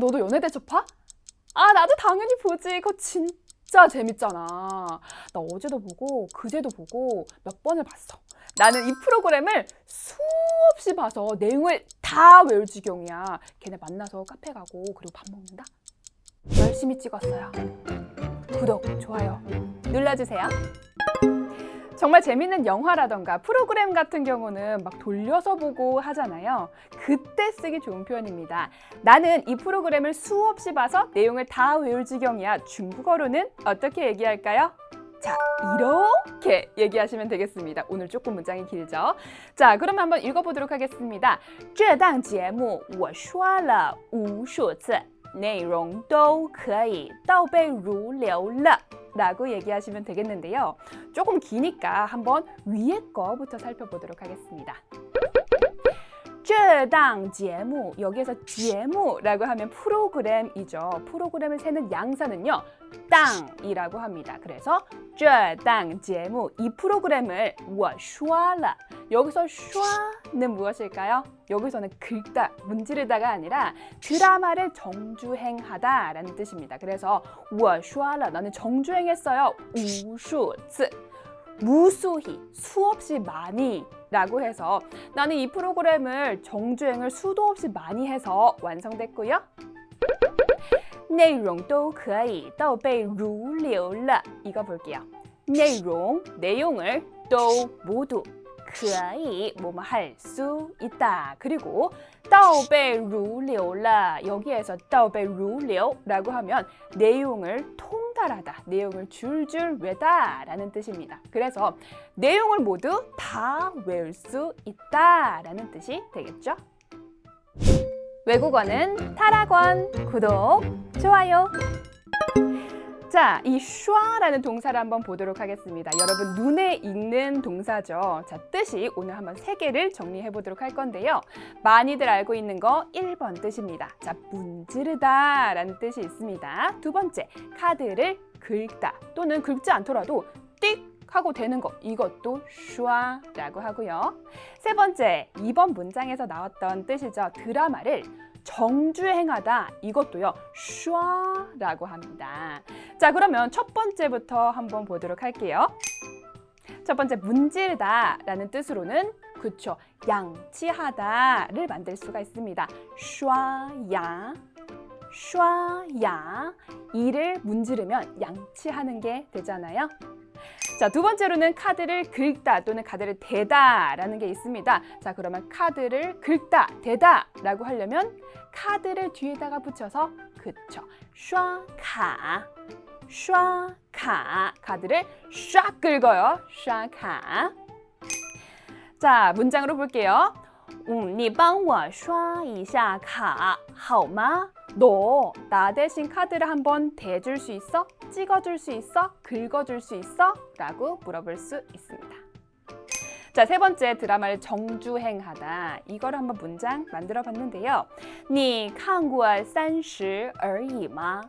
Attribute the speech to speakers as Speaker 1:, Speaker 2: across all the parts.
Speaker 1: 너도 연애 대첩 봐? 아, 나도 당연히 보지. 그거 진짜 재밌잖아. 나 어제도 보고, 그제도 보고, 몇 번을 봤어. 나는 이 프로그램을 수없이 봐서 내용을 다 외울 지경이야. 걔네 만나서 카페 가고, 그리고 밥 먹는다? 열심히 찍었어요. 구독, 좋아요 눌러주세요. 정말 재밌는 영화라던가 프로그램 같은 경우는 막 돌려서 보고 하잖아요. 그때 쓰기 좋은 표현입니다. 나는 이 프로그램을 수없이 봐서 내용을 다 외울 지경이야. 중국어로는 어떻게 얘기할까요? 자, 이렇게 얘기하시면 되겠습니다. 오늘 조금 문장이 길죠? 자, 그럼 한번 읽어보도록 하겠습니다. 这档节目我刷了无数次，内容都可以倒背如流了。 라고 얘기하시면 되겠는데요. 조금 기니까 한번 위에 거부터 살펴보도록 하겠습니다. 쯔당 제무 여기에서 제무라고 하면 프로그램이죠. 프로그램을 세는 양사는요. 땅이라고 합니다. 그래서 쩌당 제무 이 프로그램을 워슈아라 여기서 슈아는 무엇일까요? 여기서는 긁다, 문지르다가 아니라 드라마를 정주행하다라는 뜻입니다. 그래서 워슈아라 나는 정주행했어요. 우수츠 무수히 수없이 많이 라고 해서 나는 이 프로그램을 정주행을 수도 없이 많이 해서 완성됐고요. 内容都可以倒背如流了. 이거 볼게요. 内容 내용을 또 모두 可以 뭐뭐 할 수 있다. 그리고 倒背如流了 여기에서 倒背如流라고 하면 내용을 통 달하다, 내용을 줄줄 외다 라는 뜻입니다. 그래서 내용을 모두 다 외울 수 있다 라는 뜻이 되겠죠? 외국어는 타락원 구독, 좋아요. 자, 이 슈아라는 동사를 한번 보도록 하겠습니다. 여러분 눈에 익는 동사죠. 자, 뜻이 오늘 한번 세 개를 정리해 보도록 할 건데요. 많이들 알고 있는 거 1번 뜻입니다. 자, 문지르다라는 뜻이 있습니다. 두 번째, 카드를 긁다 또는 긁지 않더라도 띡 하고 되는 거 이것도 슈아라고 하고요. 세 번째, 2번 문장에서 나왔던 뜻이죠. 드라마를 정주행하다 이것도요 슈아라고 합니다. 자 그러면 첫 번째부터 한번 보도록 할게요. 첫 번째 문지르다라는 뜻으로는 그쵸 양치하다를 만들 수가 있습니다. 슈아야 슈아야 이를 문지르면 양치하는 게 되잖아요. 자, 두 번째로는 카드를 긁다 또는 카드를 대다라는 게 있습니다. 자, 그러면 카드를 긁다, 대다라고 하려면 카드를 뒤에다가 붙여서 그쵸. 슈아카. 슈아카. 카드를 샥 긁어요. 슈아카. 자, 문장으로 볼게요. 음, 你帮我刷一下卡好吗? 너 나 대신 카드를 한번 대줄 수 있어? 찍어줄 수 있어? 긁어줄 수 있어? 라고 물어볼 수 있습니다. 자, 세 번째 드라마를 정주행하다. 이걸 한번 문장 만들어 봤는데요. 你看过三十而已吗?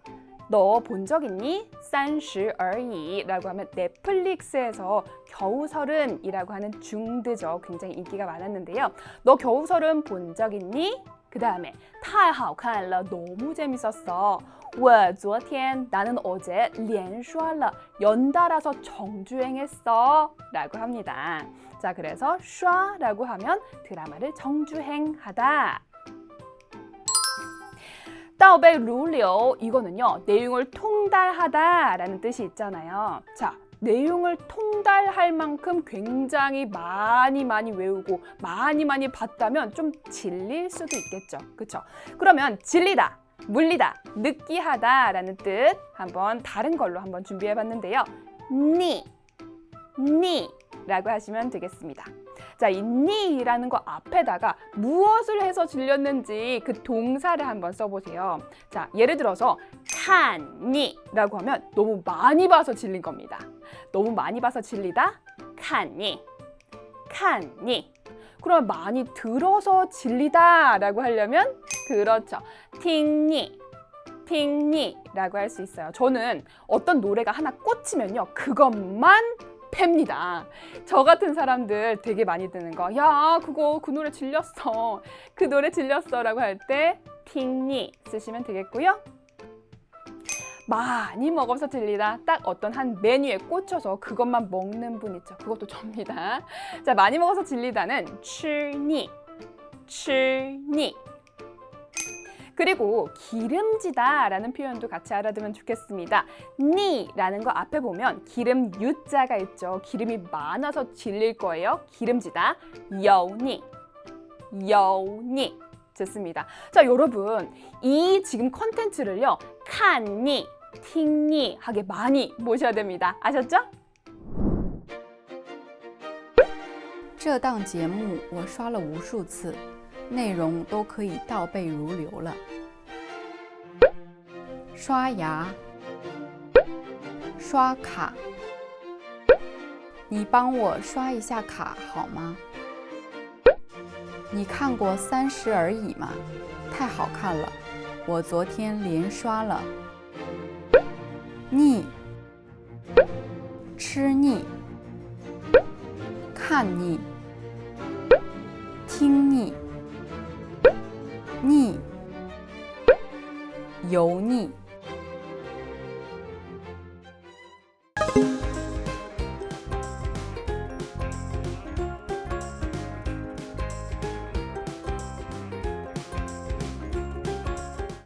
Speaker 1: 너 본 적 있니? 三十而已 라고 하면 넷플릭스에서 겨우서른이라고 하는 중드죠. 굉장히 인기가 많았는데요. 너 겨우서른 본 적 있니? 그 다음에 太好看了 너무 재밌었어. 我昨天 나는 어제 连刷了 연달아서 정주행했어 라고 합니다. 자 그래서 刷라고 하면 드라마를 정주행하다. 倒背 如流 이거는요 내용을 통달하다라는 뜻이 있잖아요. 자 내용을 통달할 만큼 굉장히 많이 많이 외우고 많이 많이 봤다면 좀 질릴 수도 있겠죠. 그렇죠? 그러면 질리다, 물리다, 느끼하다 라는 뜻 한번 다른 걸로 한번 준비해 봤는데요. 니, 니 라고 하시면 되겠습니다. 자, 이 니라는 거 앞에다가 무엇을 해서 질렸는지 그 동사를 한번 써보세요. 자, 예를 들어서 칸니 라고 하면 너무 많이 봐서 질린 겁니다. 너무 많이 봐서 질리다 칸니, 칸니. 그럼 많이 들어서 질리다 라고 하려면 그렇죠. 팅니, 팅니라고 할 수 있어요. 저는 어떤 노래가 하나 꽂히면요, 그것만 패입니다. 저 같은 사람들 되게 많이 드는 거. 야, 그거 그 노래 질렸어. 그 노래 질렸어라고 할 때 핑니 쓰시면 되겠고요. 많이 먹어서 들리다. 딱 어떤 한 메뉴에 꽂혀서 그것만 먹는 분 있죠. 그것도 접니다. 자, 많이 먹어서 질리다는 출니. 칠니. 그리고 기름지다라는 표현도 같이 알아두면 좋겠습니다. 니라는 거 앞에 보면 기름 유자가 있죠. 기름이 많아서 질릴 거예요. 기름지다. 여니. 여니. 좋습니다. 자, 여러분. 이 지금 컨텐츠를요. 칸니, 팅니 하게 많이 모셔야 됩니다. 아셨죠?
Speaker 2: 这档节目我刷了无数次， 内容都可以倒背如流了。刷牙，刷卡，你帮我刷一下卡好吗？你看过《三十而已》吗？太好看了，我昨天连刷了。腻，吃腻，看腻。听腻、油腻。